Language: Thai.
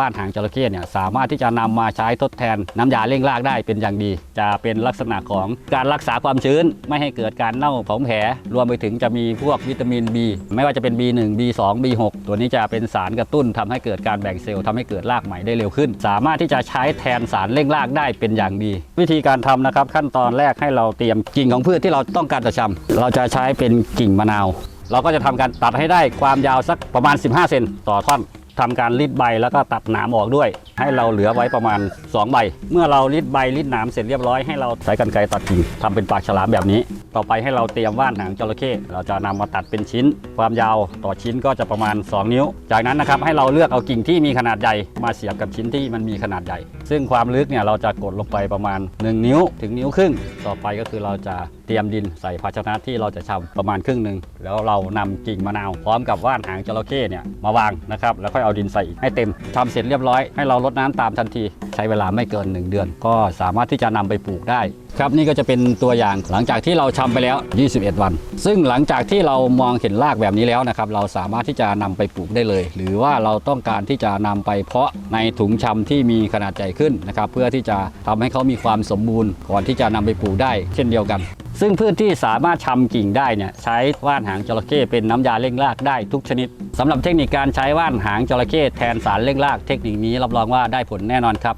ว่านหางจระเข้เนี่ยสามารถที่จะนำมาใช้ทดแทนน้ำยาเร่งรากได้เป็นอย่างดี จะเป็นลักษณะของการรักษาความชื้น ไม่ให้เกิดการเน่าของแผลรวมไปถึงจะมีพวกวิตามิน B ไม่ว่าจะเป็น B1 B2 B6 ตัวนี้จะเป็นสารกระตุ้นทำให้เกิดการแบ่งเซลล์ทำให้เกิดรากใหม่ได้เร็วขึ้น สามารถที่จะใช้แทนสารเร่งรากได้เป็นอย่างดี วิธีการทำนะครับขั้นตอนแรกให้เราเตรียมกิ่งของพืชที่เราต้องการจะชำเราจะใช้เป็นกิ่งมะนาว เราก็จะทำการตัดให้ได้ความยาวสักประมาณ 15 เซนต่อท่อน ทำการรีดใบแล้วก็ตัดหนามออกด้วย ให้เราเหลือไว้ประมาณ 2 ใบ เมื่อเรารีดใบรีดหนามเสร็จเรียบร้อยให้เราใช้กรรไกรตัดกิ่งทำเป็นปากฉลามแบบนี้ ต่อไปให้เราเตรียมว่านหางจระเข้เราจะนำมาตัดเป็นชิ้น ความยาวต่อชิ้นก็จะประมาณ 2 นิ้ว จากนั้นนะครับให้เราเลือกเอากิ่งที่มีขนาดใหญ่มาเสียบกับชิ้นที่มันมีขนาดใหญ่ ซึ่งความลึกเนี่ยเราจะกดลงไปประมาณ 1 นิ้วถึงนิ้วครึ่ง ต่อไปก็คือเราจะเตรียมดินใส่ภาชนะที่เราจะชำประมาณครึ่งหนึ่งแล้วเรานำกิ่งมะนาว พร้อมกับว่านหางจระเข้เนี่ยมาวางนะครับแล้วค่อยเอาดินใส่อีกให้เต็มทำเสร็จเรียบร้อยให้เราลดน้ำตามทันที ใช้เวลาไม่เกิน 1 เดือน ก็สามารถที่จะนำไปปลูกได้ครับนี่ก็จะเป็นตัวอย่างหลังจากที่เราชำไปแล้ว 21 วัน ซึ่งหลังจากที่เรามองเห็นรากแบบนี้แล้วนะครับเราสามารถที่จะนำไปปลูกได้เลย หรือว่าเราต้องการที่จะนำไปเพาะในถุงชำที่มีขนาดใหญ่ขึ้นนะครับเพื่อที่จะทำให้เขามีความสมบูรณ์ก่อนที่จะนำไปปลูกได้ เช่นเดียวกัน ซึ่งพืชที่สามารถชำกิ่งได้เนี่ยใช้ว่านหางจระเข้เป็นน้ำยาเร่งรากได้ทุกชนิดสำหรับเทคนิคการใช้ว่านหางจระเข้แทนสารเร่งราก เทคนิคนี้รับรองว่าได้ผลแน่นอนครับ